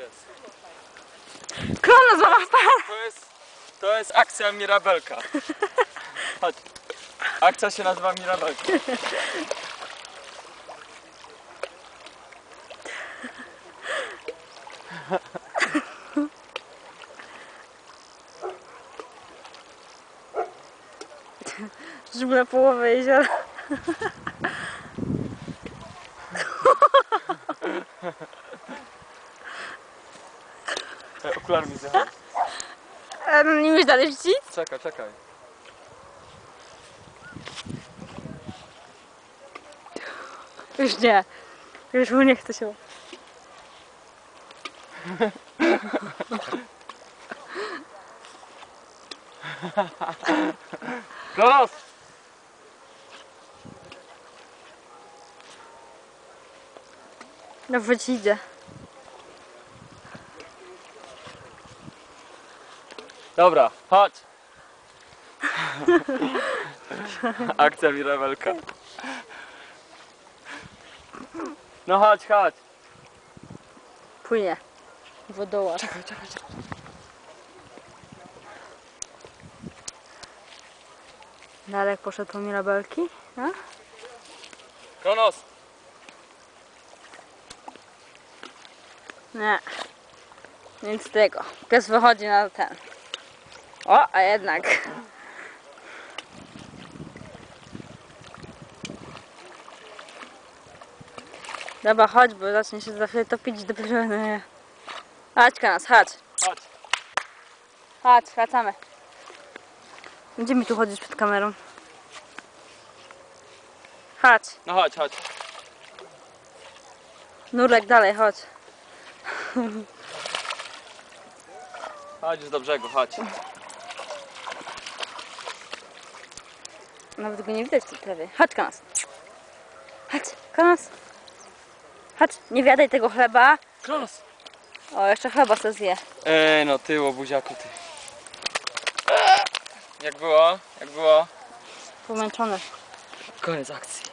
jest? Kronos złamał parę. To jest, to jest akcja Mirabelka. Chodź. Akcja się nazywa Mirabelka. Żuble połowę jeziora. E, Okular mi zjechał. No nie wiesz dalej rzucić? Czekaj, czekaj. Już nie. Już mu nie chce się. Kronos! Dobrze ci idzie. Dobra, chodź. Akcja Mirabelka. No chodź, chodź. Płynie. Wodoła. Czekaj, czekaj, czekaj. Dalek poszedł po mirabelki. A? Kronos! Nie. Nic z tego. Pies wychodzi na ten. O, a jednak. Dobra, chodź, bo zacznie się za chwilę topić dopiero nie. Chodź, nas, chodź. Chodź. Chodź, wracamy. Gdzie mi tu chodzisz przed kamerą? Chodź. No chodź, chodź. Nurek, dalej, chodź. Chodź do brzegu, chodź. Nawet go nie widać tu prawie. Chodź, Kanas. Chodź, Kanas. Chodź, nie wiadaj tego chleba. Kronos! O, jeszcze chleba se zje. Ej, no ty, łobuziaku, ty. Jak było? Jak było? Pomęczony. Koniec akcji.